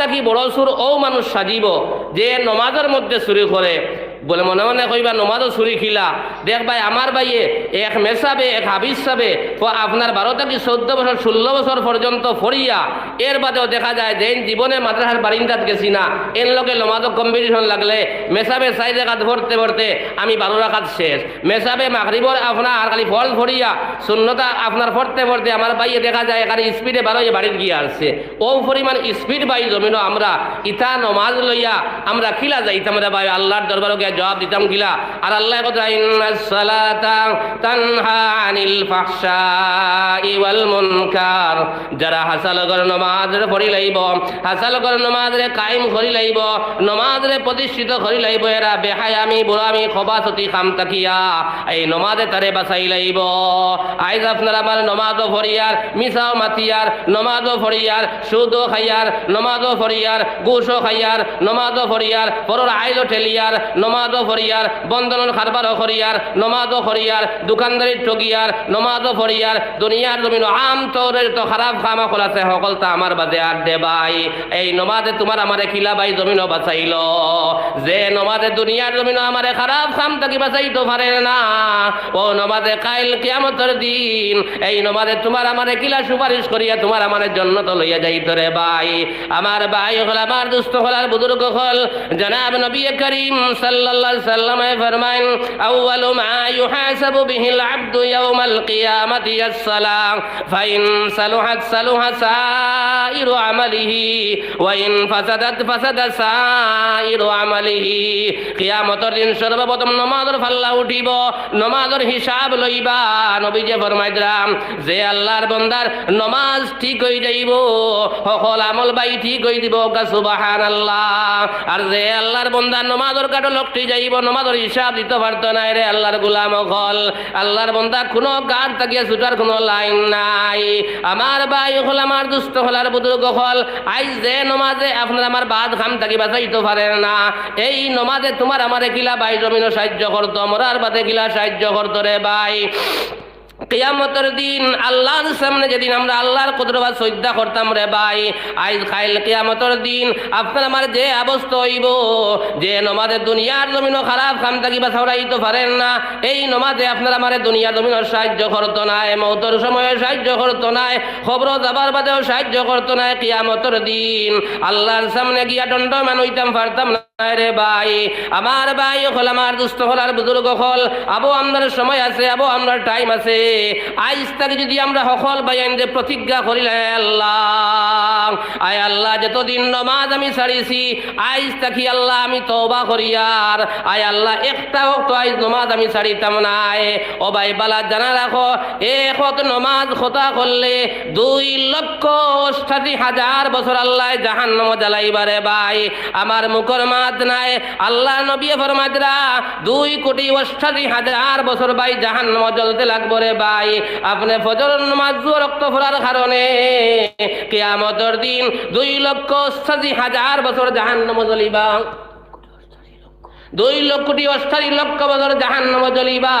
থাকি বড় সুর ও মানুষ সাজিব যে নমাজের মধ্যে চুরি করে। বলে মনে মনে কইবা, নমাজও চুরি খিলা। দেখ ভাই, আমার ভাইয়ে এক মেসাবে, এক হাবিজ সাবে আপনার বারো থেকে চোদ্দ বছর, ষোলো বছর পর্যন্ত ফরিয়া। এর বাদেও দেখা যায় যে জীবনে মাদ্রাসার বারিন্দাত গেছি না, এর লগে নমাজও কম্পিটিশন লাগলে, মেসাবে চাই রাখাত ভরতে ভরতে আমি বারো রাখাত শেষ। মেসাবে মাগরিবর আপনার খালি ফল ফরিয়া শূন্যতা আপনার ফরতে ফরতে আমার বাইয়ে দেখা যায় এখানে স্পিডে বারোয় বাড়ির গিয়ে আসছে। ও পরিমাণ স্পিড বাই জমিনও আমরা ইতা নমাজ লইয়া আমরা খিলা যাইতাম রে ভাই, আল্লাহর দরবারও গিয়ে জবাব দিতাম গিলা, আর আল্লাহ কথা ইন্নাস তানহা আনিল ফাহশাই ওয়াল মুনকার। যারা হাসাল করে নমাজ রে পড়ি লাইব, হাসাল করে নমাজ রে কায়েম করি লাইব নমাজ রে প্রতিষ্ঠিত করি লাইব, এরা বেহায়ামি বুড়ামি খবাসতি খাম তাকিয়া এই নমাজে তারে বাঁচাই লাইব। আইজ আপনার আমার নমাজও ফরিয়ার মিসাও মাতিয়ার নমাজও ফরিয়ার সুদও খাইয়ার নমাজও ফরিয়ার গুসও খাইয়ার নমাজও ফরিয়ার পরর আইলো ঠেলিয়ার নমাজও ফরিয়ার বন্ধনের খারবারও ফরিয়ার, নমাজও ফরিয়ার, দোকানদারি ঠগিয়ার, নমাজও ফরিয়ার, দুনিয়ার জমিন আম তোরের তো খারাপ খামা খোলাছে সকল তা আমার বাদে আর দে ভাই। এই নমাজে তোমার আমারে খিলা ভাই জমিনও বাঁচাইল। যে নমাজে দুনিয়ার জমিন আমারে খারাপ খাম তাকি বাঁচাইতে পারে না। ও নমাজে কাইল কিয়ামতের দিন, এই নমাজে তোমার আমারে কিলা সুপারিশ করিয়া তোমার আমারে জন্য তো লইয়া যাইত রে ভাই। আমার ভাই হল, আমার দুস্থ হল, আর বুজুর্গ হল। জনাব নবী করিম সাল্লাল্লাহু আলাইহি সাল্লামে ফরমাইন, আউয়ালু মা ইউহাসাবু বিহিল আবদু ইয়াউমাল কিয়ামাতি আস-সালাম ফাইন সালুহাত সালুহা সাইরু আমালিহি, ওয়া ইন ফাসাদাত ফাসাদা সাইরু আমালিহি। কিয়ামতের দিন সর্বপ্রথম নমাজের ফাল্লা উঠিব, নমাজের হিসাব লইবা। নবী যে ফরমাইদ্রাম যে আল্লাহর বন্দার নমাজ ঠিক হয়ে যাইব, সকল আমল বাই ঠিক হয়ে দিব আল্লাহ আর যে আল্লাহর বন্দার নমাজের কাটো লকটি যাইব, নমাজের হিসাব দিতে পারত না রে আল্লাহর গুলাম হল আল্লাহর বন্দা কোনো গার তাকিয়ে ছুটার কোনো লাইন নাই। আমার ভাই হল আমার দুষ্ট হল আর বুদুর্গ হল আইজ যে নমাজে আপনার আমার বাদ খাম থাকি বাঁচাইতে পারেন না। এই নমাজে তোমার আমার কিলা ভাই জমিনও সাহায্য করতো, মরার বাদে কিলা সাহায্য করতো রে ভাই। কিয়ামতের দিন আল্লাহর সামনে যেদিন আমরা আল্লাহর কুদরত শ্রদ্ধা করতাম রে ভাই, আইজ খাইল কিয়ামতের দিন আপনার আমার যে অবস্থা হইব, যে নমাজে দুনিয়ার জমিনও খারাপ খাম থাকি বা ছড়াইতে পারেন না। এই নমাজে আপনার আমার দুনিয়া জমিনের সাহায্য করতো না মৌতর সময়ে সাহায্য করতো না খবর যাবার বাদেও সাহায্য করতো না কিয়ামতের দিন আল্লাহর সামনে গিয়া দণ্ড মান পারতাম না। ভাই, আমার ভাই হল, আমার দুস্থ হল, আর বুজুর্গ হল। আবো সময় আছে, আবো আমার টাইম আছে। আইজ তাকে যদি আমরা সকল বাইন্দে প্রতিজ্ঞা করিলে আল্লাহ, আয় আল্লাহ, যতদিন নমাজ আমি ছাড়িছি আইজ তাকি আল্লাহ আমি তওবা করিয়ার আয় আল্লাহ, একটা তো আইজ নমাজ আমি ছাড়িতাম নাই ও ভাই, বালা, জানা রাখো একত নমাজ খোতা করলে দুই লক্ষ অষ্টাশি হাজার বছর আল্লাহ জাহান্নাম জ্বালাইবারে ভাই। আমার মুখর মাত নাই। আল্লাহ নবী ফরমাদরা দুই কোটি অষ্টাশি হাজার বছর ভাই জাহান জ্বলতে লাগবো রে ভাই। আপনি ফজর নামাজ রক্ত ফোরার কারণে কেয়ামতর দিন দুই লক্ষ অষ্টাশি হাজার বছর জাহান্নাম জ্বলিবা। দুই লক্ষ কোটি অষ্টাশি লক্ষ বছর জাহান নাম জ্বলিবা।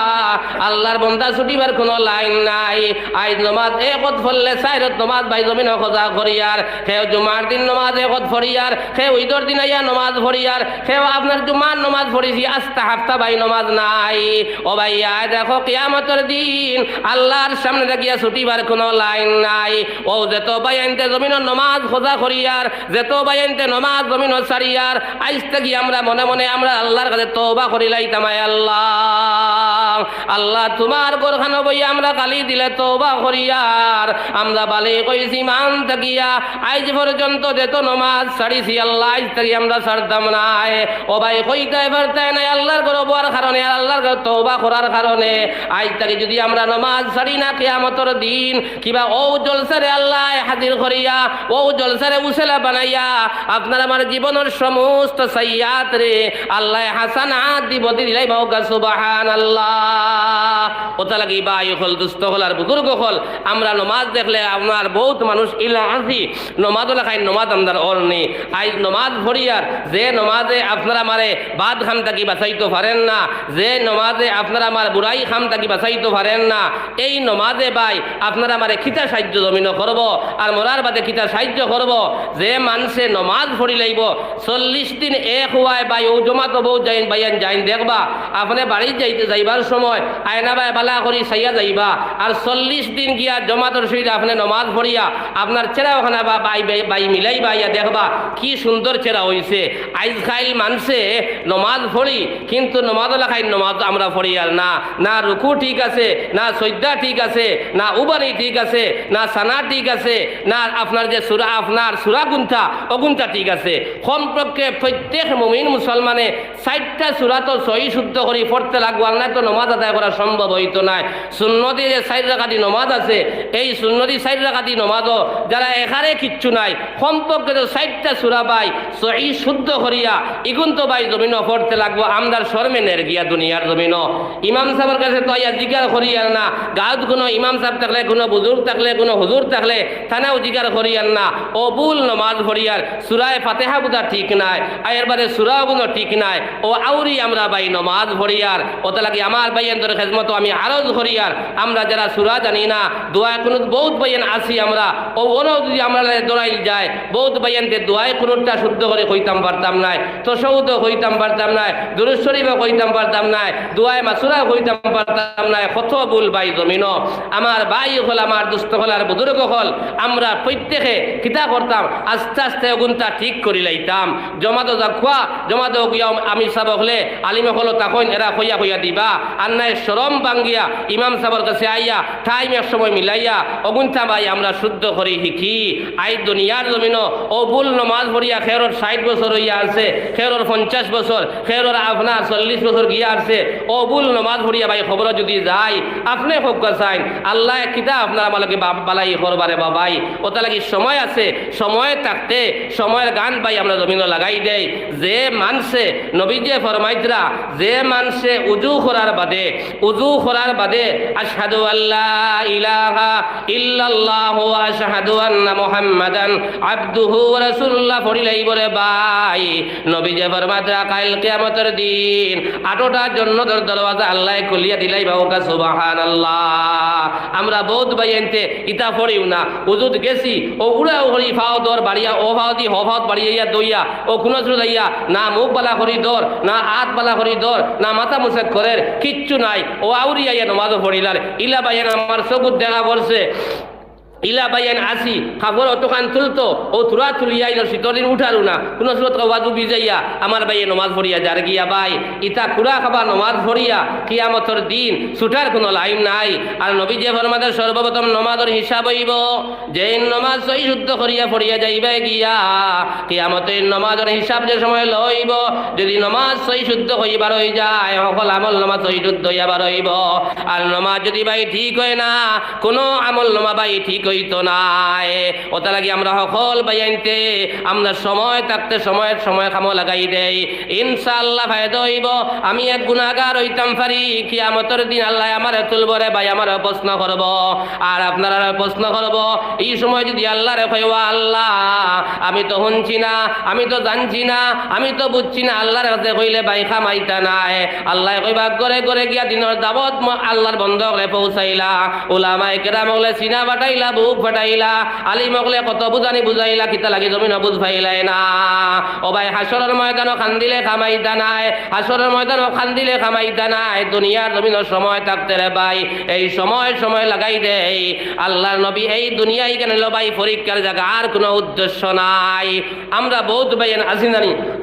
আল্লাহর বন্দা ছুটিবার কোনো লাইন নাই। আইজ নমাজ একত ফললে চাইরত নমাজ বাই জমিন খোঁজা করিয়ার সেও জুমার দিন নমাজ একত ফরিয়ার। সেও ঈদর দিন আইয়া নমাজ ফরিয়ার। সেও আপনার জুমার নমাজ ফরিছি আস্তা হাফতা বাই নমাজ নাই। ও ভাইয়া, দেখো কিয়ামতের দিন আল্লাহর সামনে দেখিয়া ছুটিবার কোনো লাইন নাই। ও যেত ভাই আনতে জমিন নমাজ খোঁজা করিয়ার যেত ভাই আনতে নমাজ জমিন সারিয়ার আইজ থেকে আমরা মনে মনে আমরা আল্লাহর কাছে তওবা করিলাই তামাই আল্লাহ। আল্লাহ তোমার গোরখান বই আমরা কালি দিলে তওবা করিয়ার আমরা বালে কইছি, মান থাকিয়া আইজ পর্যন্ত যেত নমাজ ছাড়িছি আল্লাহ, আইজ থেকে আমরা ছাড়তাম নাই ও ভাই, কইতে পারতাই নাই আল্লাহর ঘর বোয়ার কারণে আর আল্লাহর ঘর তওবা করার কারণে। আইজ থেকে যদি আমরা নমাজ ছাড়ি না কিয়ামতর দিন, কিবা ও জলসারে আল্লাহ হাজির করিয়া, ও জলসারে উসেলা বানাইয়া, আপনার আমার জীবনের সমস্ত সাইয়াত রে আল্লাহ হাসানাত দিব দিলাই বাউকা সুবহান আল্লাহ ওটা লাগি বা হল, দুস্থ হল আর বুজুর্গ হল। আমরা নমাজ দেখলে আপনার বহুত মানুষ ইলা আসি। নমাজ নমাজ অল নেই। নমাজ ভরিয়ার যে নমাজে আপনারা মারে বাদ খাম থাকি বাঁচাইতে পারেন না। যে নমাজে আপনারা আমার বুড়াই বাঁচাইতে পারেন না। এই নমাজে বাই, আপনারা মারে খিতা সাহায্য জমিন করব আর মরার বাদে খিতা সাহায্য করব। যে মানুষে নমাজ ভরি লাইব, চল্লিশ দিন এক হওয়ায় বাই, ও জমা তো বউ যাইন বাইন যাইন, দেখবা, আপনি বাড়ি যাইতে যাইবার সময় আয়না বাই বালা করি সাইয়া যাইবা। আর চল্লিশ দিন গিয়া জমাতর সহিত আপনি নমাজ ভরিয়া আপনার চেরা ওখানে বাই বাই মিলাই বাইয়া দেখবা কি সুন্দর চেরা হইছে আইজ খাইল মানছে নমাজ ভরি কিন্তু নমাজ লেখাই নমাজ আমরা ভরি আর না। না রুকু ঠিক আছে, না সৈদ্যা ঠিক আছে, না উবানি ঠিক আছে, না সানা ঠিক আছে, না আপনার যে সুরা আপনার সুরা গুন্থা অগুন্থা ঠিক আছে। কমপক্ষে প্রত্যেক মুমিন মুসলমানে ষাটটা সুরা তো সহি শুদ্ধ করে পড়তে লাগবো আর নাই তো নমাজ আদায় করা সম্ভব হইতো নাই। সুন্নতি যে সাইড রাখাতি নমাজ আছে, এই সুন্নতি সাইড রাখাতি নমাজও যারা এখানে কিচ্ছু নাই, কমপক্ষে তো ষাটটা সুরা পাই, সহি শুদ্ধ করিয়া ইগুন তো ভাই জমিন পড়তে লাগবো, আমদার শর্মেনের গিয়া দুনিয়ার জমিন ইমাম সাহেবের কাছে তো ইয়া জিজ্ঞার করিয়ার না, গাঁত কোনো ইমাম সাহেব থাকলে, কোনো বুজুর্গ থাকলে, কোনো হুজুর থাকলে, থানাও জিজ্ঞার করিয়ার না। ও বুল নমাজ ভরিয়ার সুরায় ফাতেহা বুধা ঠিক নাই, আর এরবারে সুরা বুনো ঠিক নাই। ও আউরি আমরা ভাই নমাজ ভরিয়ার ওটা লাগে আমার বাইয়ের খেজমতো, আমি আরজ ভরিয়ার আমরা যারা সুরা জানি না, দোয়া কোনো বহুত বাইয়েন আসি আমরা। ও ওনো যদি আমরা দৌড়াই যায়, বহুত বাইয়েনতে দোয়াই কোনোটা শুদ্ধ করে কইতাম পারতাম নাই তো সৌদ কইতাম পারতাম নাই দুরুজ শরীফও কইতাম পারতাম নাই, দোয়াই মাসুরা কইতাম পারতাম নাই কত ভুল বাই জমিন। আমার বাই হল, আমার দুস্থ হল, আর বুজুর্গ হল, আমরা প্রত্যেকে কিতা করতাম, আস্তে আস্তে গুণটা ঠিক করি লাইতাম। জমা তো যা খোয়া জমা তো গিয়া আমি সাব হলে আলিমে হলো তখন এরা কইয়া কইয়া দিবা। আর নাই সরম বাঙ্গিয়া ইমাম সাবর কাছে আইয়া টাইম এক সময় মিলাইয়া অগুন্থা ভাই, আমরা শুদ্ধ করি শিখি আই দুনিয়ার জমিন ও ভুল নমাজ ভরিয়া খেরর ষাট বছর হইয়া আছে, খেরর পঞ্চাশ বছর, খেরর আপনার চল্লিশ বছর গিয়া আছে ও ভুল নমাজ ভরিয়া ভাই, খবর যদি যায়, আপনি হোক চাইন, আল্লাহ কিতা আপনার আমাকে বালাই করবারে বাবাই ওটা লাগি সময় আছে, সময় থাকতে, সময়ের গান ভাই আমরা জমিন লাগাই দেই, যে মানছে নবীজে ফরমাইতরা, যে মানছে উজু করার বাদে উজু করার বাদে, আশহাদু আল্লাহ ইলাহা ইল্লাল্লাহ আশহাদু আন্না মুহাম্মাদান আবদুহু ওয়া রাসূলুল্লাহ পড়িলাই বলে ভাই। নবীজে ফরমাইতরা কাল কিয়ামতের দিন আটোটা জন্নতের দরওয়াজা আল্লাহ খুলিয়া দিলাই বাউকা সুবহানাল্লাহ। আমরা বহুত ভাই এনতে ইতা পড়িও না উজুত গেছি, ও উড়া হরি ফাও দর বাড়িয়া, ও ফাও দি হ ফাও বাড়িয়া দইয়া, ও শুরু দইয়া না মুখ বালা করি দর, না হাত বালা করি দর, না মাথা মুসেক করে কিচ্ছু নাই। ও আউরিয়া নমাজও পড়িলার ইলা বাইয়ান আমার সবুত দেখা বলছে। ইলা বাইয়ান আসি কাপড় অতখান তুলতো, ও তুরা তুলিয়া ইলো শীতদিন উঠারু না। কোনো সুরত ওয়াজু বিজাইয়া আমার বাইয়ে নমাজ ভরিয়া যার গিয়া বাই। ইতা খুরা খাবা নমাজ ভরিয়া কিয়ামতর দিন ছুটার কোনো লাইন নাই। আর নবী যে ফরমাদের সর্বপ্রথম নমাজের হিসাব হইব যে নমাজ সই শুদ্ধ করিয়া ফরিয়া যাইবে গিয়া, কিয়ামতের নমাজের হিসাব যে সময় লইব, যদি নমাজ সই শুদ্ধ হইবার হয়ে যায়, সকল আমল নমাজ সই শুদ্ধ হইয়াবার হইব। আর নমাজ যদি ভাই ঠিক হয় না, কোনো আমল নমা ভাই ঠিক হইতো নাই। ওটা লাগি আমরা সকল বাইনতে আমরা সময় থাকতে সময়ের সময় কামো লাগাই দেই। ইনশাআল্লাহ ফায়দা হইব আমি এক গুণাগার হইতাম পারি কিয়ামতের দিন আল্লাহ আমার তুলব রে ভাই, আমার প্রশ্ন করব। আর আপনারা প্রশ্ন করব, এই সময় যদি আল্লাহ রে কইবা আল্লাহ, আমি তো শুনছি না, আমি তো জানছি না, আমি তো বুঝছি না, আল্লাহর কাছে কইলে ভাই খামাইতা নাই। আল্লাহ কইবা করে করে গিয়া দিনের দাবত আল্লাহর বন্ধ করে পৌঁছাইলা। ওলামাই কেরাম চিনা বাটাইলা বুক ফাটাইলা আলিম হলে কত বুঝানি বুঝাইলা কিতা লাগি জমিন বুঝ ফাইলাই না। ও ভাই, হাসরের ময়দানও খান্দিলে খামাইতা নাই, হাসরের ময়দানও খান্দিলে খামাইতা নাই, দুনিয়ার জমিনের সময় থাকতে রে ভাই, এই সময় সময় লাগাই দেই। আল্লাহর নবী এই দুনিয়ায় কেন ভাই? পরীক্ষার জায়গা আর কোনো উদ্দেশ্য নাই। আমরা বহুত ভাই আসি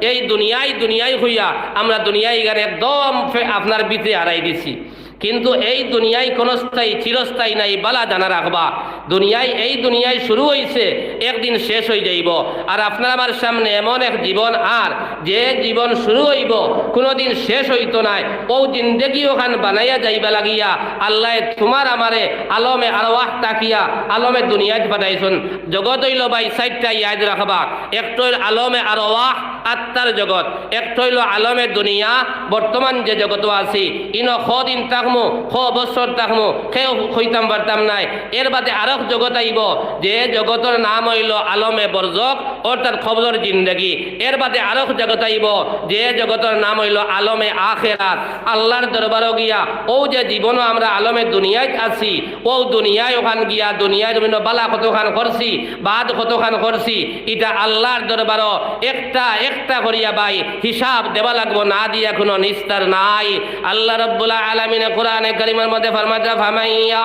এই দুনিয়ায় দুনিয়ায় হইয়া আমরা দুনিয়ায় গান একদম আপনার বিতে হারাই দিছি। কিন্তু এই দুনিয়ায় কোনো স্থায়ী, চিরস্থায়ী নাই, বালা জানা রাখবা। দুনিয়ায়, এই দুনিয়ায় শুরু হইছে, একদিন শেষ হয়ে যাইব। আর আপনার আমার সামনে এমন এক জীবন, আর যে জীবন শুরু হইব, কোনোদিন শেষ হইতো নাই। ও জিন্দেগি ওখান বানাইয়া যাইবা লাগিয়া, আল্লাহ তোমার আমারে আলমে আরওয়াহ তাকিয়া, আলমে দুনিয়ায় পাঠাইছুন। জগত হইল ভাই সাইডটা ইয়াদ রাখবা। একটু আলমে আরওয়াহ আত্মার জগৎ। একটা হইল আলমের দুনিয়া, বর্তমান যে জগৎ আছি। ইন খ দিন থাকমু খ বছর থাকমু সেও হইতাম পারতাম নাই। এর বাদে আরক জগৎ আইব, যে জগতের নাম হইল আলমে বরজক, অর্থাৎ খবর জিন্দগি। এর বাদে আরক জগৎ আইব, যে জগতের নাম হইল আলমে আখেরাত। আল্লাহর দরবারও গিয়া, ও যে জীবনও আমরা আলমে দুনিয়ায় আছি, ও দুনিয়ায় ওখান গিয়া, দুনিয়ায় বিভিন্ন বালা কতখান করছি, বাদ কতখান করছি, এটা আল্লাহর দরবারও একটা একটা করিয়া বাই হিসাব দেওয়া লাগবো, না দিয়া কোনো নিস্তার নাই। আল্লাহ রব্বুল্লাহ আলমিনে কোরআনে করিমের মধ্যে ফরমাতা ফামাইয়া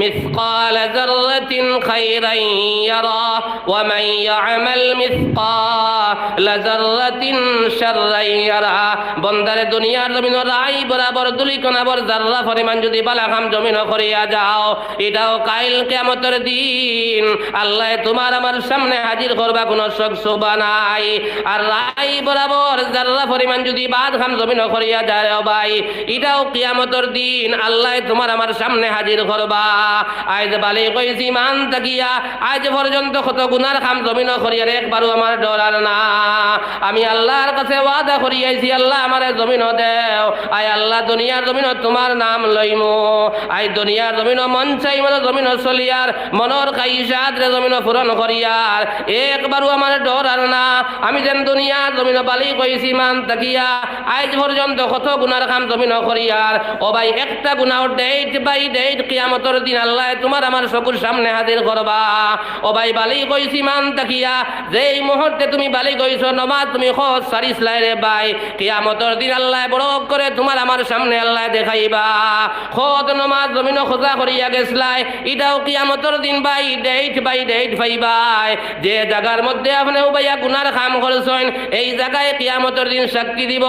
মিসকাল জাররাতিন ইয়ারা, ওয়া মান ইয়ামাল মিসকাল জাররাতিন ইয়ারা। দুনিয়ার জমিন রাই বরাবর বর জাররা পরিমাণ যদি জমিন করিয়া যাও, এটাও কাইল কেমতের দিন। আল্লাহ তোমার আমার সামনে হাজির করবা, কোনো শখ শোভা নাই। আর রাই বরাবর জাররা পরিমাণ যদি বাদ খাম জমিন করিয়া যায় ভাই, এটাও কিয়ামতর দিন। আল্লাহ তোমার আমার সামনে হাজির করবা। আজ বালি কইছি মান তাকিয়া আজ পর্যন্ত কত গুনার খাম জমিন করিয়ার একবারও আমার ডরার না। আমি আল্লাহর কাছে ওয়াদা করিয়াছি, আল্লাহ আমার জমিন দেও। আয় আল্লাহ, দুনিয়ার জমিন তোমার নাম লইমু। আই দুনিয়ার জমিন মন চাই মানে জমিন চলিয়ার, মনর কাইসাদ জমিন পূরণ করিয়ার। একবারও আমার ডর আর না। আমি যেন দুনিয়ার জমিন বালি কইছি মান তাকিয়া। আজ পর্যন্ত কত গুনার কাম জমিন করিয়ার ও ভাই, একটা গুনাও ডেট বাই ডেট কিয়ামতর দিন আল্লাহ তোমার আমার চকুর সামনে হাজির করবা। ও ভাই, বালি কইছি মান তাকিয়া। যেই মুহূর্তে তুমি বালি কইছো, নমাজ তুমি খোঁজ সারিস রে ভাই। কিয়ামতর দিন আল্লাহ বড় করে তোমার আমার সামনে আল্লাহ দেখাইবা। খোদ নমাজ জমিন খোঁজা করিয়া গেছলাই। এটাও কিয়ামতর দিন বাই ডেট বাই ডেট পাইবাই যে জায়গার মধ্যে আপনি উবাইয়া গুনার কাম করেছেন এই জায়গায় কিয়ামতর দিন সাক্ষী দিব,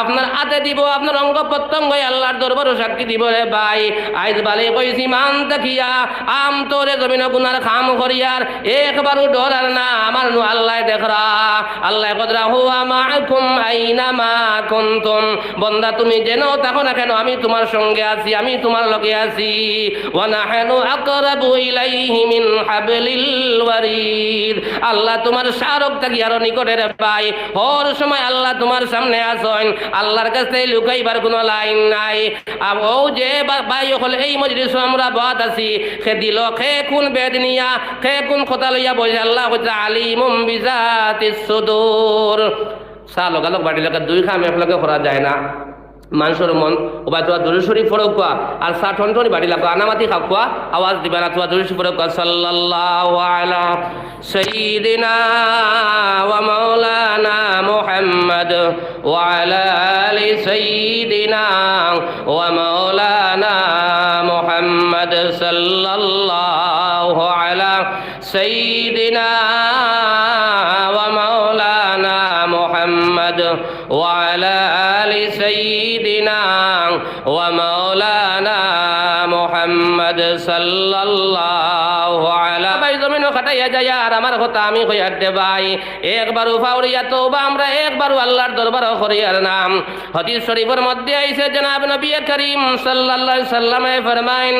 আপনার হাতে দিব, আপনার অঙ্গ প্রত্যঙ্গ আল্লাহর দরবারও সাক্ষী দিব রে ভাই। আইজ বালে কইছি, মান দেখিয়া আম তোরে জমিন গুনার কাম করিয়ার, একবারও ডরার না, আমার নু আল্লাহ দেখরা। আল্লাহ কদরা, হুয়া মাকুম আইনা মা কুনতুম? বন্দা, তুমি যেন থাকো না কেন, আমি তোমার সঙ্গে আছি, আমি তোমার লগে আছি। ওয়া নাহনু আকরাবু ইলাইহি মিন হাবলিল ওয়ারিদ। আল্লাহ তোমার শারক থাকি আরও নিকটে ভাই হর সময় আল্লাহ তোমার সামনে আসেন। আল্লাহর কাছে লুকাইবার কোনো লাইন নাই। ও যে ভাই হল এই মজলিস আমরা বাদ আছি। সে দিল, খে কোন বেদ নিয়া খে কোন কথা লইয়া বসে? আল্লাহ আলিমুম বিজাতিস সুদূর। চা লগালগ বাড়ি লগা দুই খামে একলগে করা যায় না। মানুষের মন, ওবা তোমার দূরে শরীফ ফরক কোয়া। আর সা ঠনঠনি বাড়ি লাগো, আনামাতি খাও কোয়া, আওয়াজ দিবে না তোমার দূরে শরীফ ফরক কোয়া। সাল্লাল্লাহু আলা সাইয়্যিদিনা ওয়া মাওলানা মুহাম্মদ ওয়া আলা আলি সাইয়্যিদিনা ওয়া মাওলানা মুহাম্মদ সাল্লাল্লাহু আমি কইয়ার দে ভাই একবারও ফাউরিয়া তওবা, আমরা একবারও আল্লাহর দরবার নাম। হাদিস শরীফের মধ্যে আইছে, জনাব নবী করিম সাল্লামে ফরমাইন,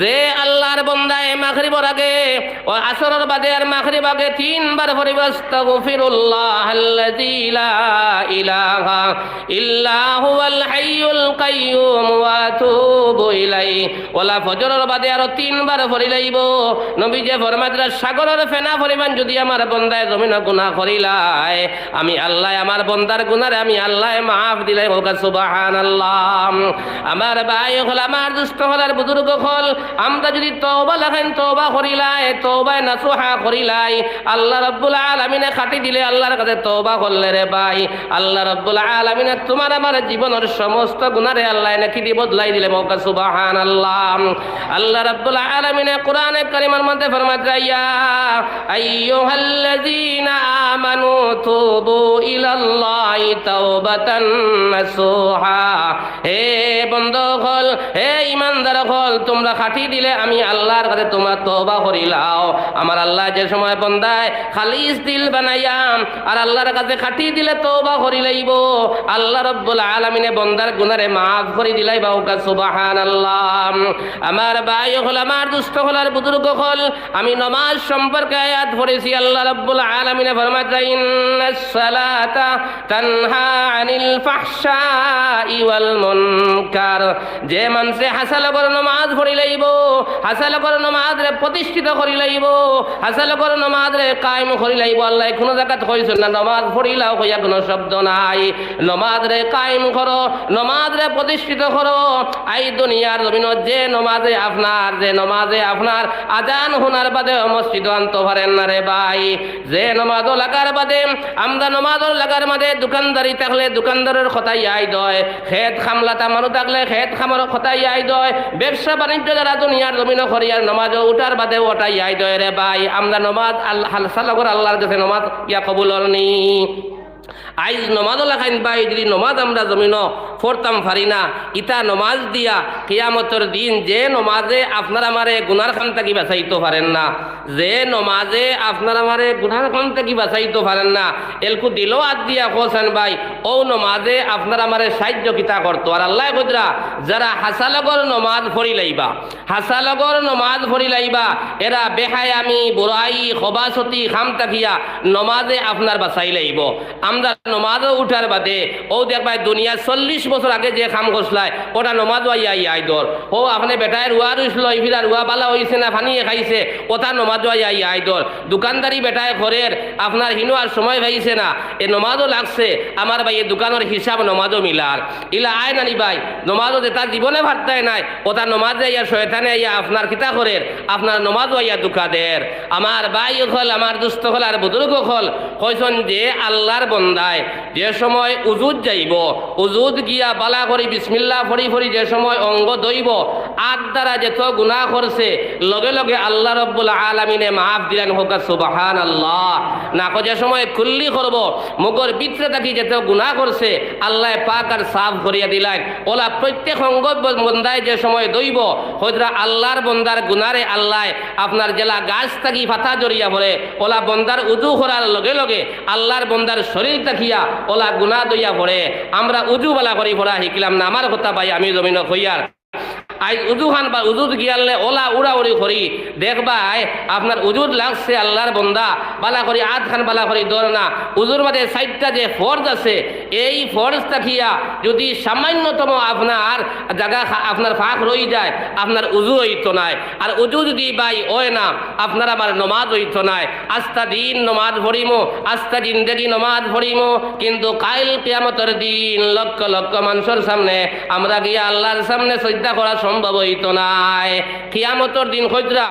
যে আল্লাহর বান্দায় আগে ও বাদে আর মাগরিব আগে তিনবার পড়িব, আস্তাগফিরুল্লাহ ইলাহা হাইয়ুল কাইয়্যুম ওয়া ফজরের বাদে আরও তিনবার নবী যে সাগরের ফেনা পরিমাণ যদি আমার বন্দায় জমিন গুনাহ করিলাই, আমি আল্লাহ, আমার বন্দার গুনারে আমি আল্লাহ মাফ দিলাই। হোক সুবহানাল্লাহ। আমার ভাই হল, আমার দুষ্ট হলার বুজুর্গ হল, আমরা যদি তওবা লাগাইন তওবা করিলাই, তওবায় নাসুহা করিলাই, আল্লাহ রাব্বুল আলামিনে খাটি দিলে আল্লাহর কাছে তওবা করলে রে ভাই। আল্লাহ রাব্বুল আলামিনে তোমার আমার জীবনের সমস্ত গুনারে আল্লাহ নাকি দিয়ে বদলাই দিলে মৌকা সুবহানাল্লাহ। আল্লাহ রাব্বুল আলামিনে কোরআনে কারিমার মধ্যে ফরমাত তুবু তাওবাতান নাসুহা। হে বন্ধু হল হে ইমানদার হল তোমরা খাটি দিলে আমি আল্লাহর কাছে তোমার তওবা করিলাও আমার আল্লাহ যে সময় বন্দায় খালিস দিল বানাইয়া আর আল্লাহর কাছে খাটি দিলে তওবা করি আল্লাহ রব্বুল আলামিনে বন্দার গুনারে মাফ করে দিলাই সুবহানাল্লাহ। আমার হল, আমার দুষ্ট হল, আর বুজুর্গ হল, আমি নমাজ সম্পর্কে আয়াত পড়েছি আল্লাহ রব্বুল আলামিনে যে মানুষে হাসাল করে নমাজ পড়ি লাইব, হাসাল করে নমাজ রে প্রতিষ্ঠিত করি লাইব, হাসাল করে নমাজ রে কায়েম করি লাইব, আল্লাহ কোনো জায়গাত কইছেন না, নমাজ পড়িলাও কইয়া কোনো শব্দ নাই। নমাজ রে কায়েম করো নমাজ রে প্রতিষ্ঠিত করো। আই দুনিয়ার জমিনত যে নমাজে আপনার, যে নমাজে আপনার আজান হোনার বাদে মসজিদ আনতে পারেন না রে ভাই যে নমাজও লাগার বাদে আমরা নমাজও লাগার মাঝে দোকানদারি থাকলে দোকানদারের কথাই আই দয়। খেত খামলাতা মানুষ থাকলে খেত খামার কথাই আই দয়। ব্যবসা বাণিজ্য যারা দুনিয়ার জমিন খরিয়ার নমাজও উঠার বাদে ওটাই আই দয় রে ভাই। আমরা নমাজ আল্লাহ আল্লাহর কাছে নমাজ ইয়া কবুল নি আইজ নমাজ লাখাইন বাই যদি নমাজ আমরা জমিন পড়তাম পারি না ইটা নমাজ দিয়া কিয়ামতর দিন যে নমাজে আপনার আমারে গুনার খান থাকি বাঁচাইতে পারেন না, যে নমাজে আপনার আমারে গুনার খান থাকি বাঁচাইতে পারেন না, এলকু দিলেও আদ দিয়া কোসান ভাই, ও নমাজে আপনার আমারে সাহায্য কিতা করতো? আর আল্লাহ কইরা যারা হাসালগর নমাজ পড়ি লাইবা, হাসালগর নমাজ পড়ি লাইবা, এরা বেহায়ামি, বুড়াই, খবাসতি, খাম তাকিয়া নমাজে আপনার বাঁচাই লাইব। আমরা নমাজও উঠার বাদে, ও দেখবাই দুনিয়া চল্লিশ বছর আগে যে খাম করছলাই ওটা নমাজও আইয়া আই দর। ও আপনি বেটায় রুয়া রুইছিল ইফিরা রুয়া না, ফানিয়ে খাইছে, ওটা আই দর। দোকানদারি বেটায় ঘরের, আপনার হিনো আর সময় ভাইছে না, এ নমাজও লাগছে, আমার ভাই এ দোকানের হিসাব নমাজও মিলার। ইলা আয় নানি ভাই, নমাজও যে তার জীবনে ভারতায় নাই, ওটা নমাজ আইয়া শয়তানে আইয়া আপনার কিতা করের আপনার নমাজও আইয়া দুকাদের। আমার ভাই হল, আমার দুস্থ হল, আর বুজুর্গ হল, কইসন যে আল্লাহর বন্দায় যে সময় উজুদ যাইব উজুদ গিয়া বালা করি বিসমিল্লা ফরি ফরি যে সময় অঙ্গ দইব আগ দ্বারা যেত গুনাহ করছে, লগে লগে আল্লাহ রব্বুল আলমিনে মাফ দিলেন, হোক সুবাহান আল্লাহ না যে সময় খুল্লি করব, মুগর ভিতরে থাকি যেত গুনাহ করছে, আল্লাহ পাক আর সাফ করিয়া দিলেন। ওলা প্রত্যেক অঙ্গ বন্দায় যে সময় দইব হয়তো আল্লাহর বন্দার গুনারে আল্লাহ আপনার জেলা গাছ থাকি ফাতা জড়িয়া পড়ে, ওলা বন্দার উজু করার লগে লগে আল্লাহর বন্দার শরীর থাকিয়া ওলা গুনা দইয়া পড়ে। আমরা উজু বালা করি পড়া, শিখিলাম না, আমার কথা পাই আমি জমিন হইয়ার। আই উজুহান বা উজুদ গিয়ালে ওলা উড়া উড়ি করি। দেখবাই আপনার উজুদ লাগছে আল্লাহর বন্দা, বালা করি আধ খান বালা করি দর না উজুর মাঝে সাইডটা যে ফর্জ আছে এই ফর্জ তাকিয়া যদি সামান্যতম আপনার জায়গা আপনার ফাঁক রই যায়, আপনার উজু হইত নাই। আর উজু যদি বাই ওয় না, আপনার আমার নমাজ হইত নাই। আস্তা দিন নমাজ ভরিমো আস্তা জিন্দেগি নমাজ ভরিমো কিন্তু কাইল কিয়ামতের দিন লক্ষ লক্ষ মানুষের সামনে আমরা গিয়া আল্লাহর সামনে শ্রদ্ধা করা সম্ভব হইতো নাই। কিয়ামতের দিন কইতরা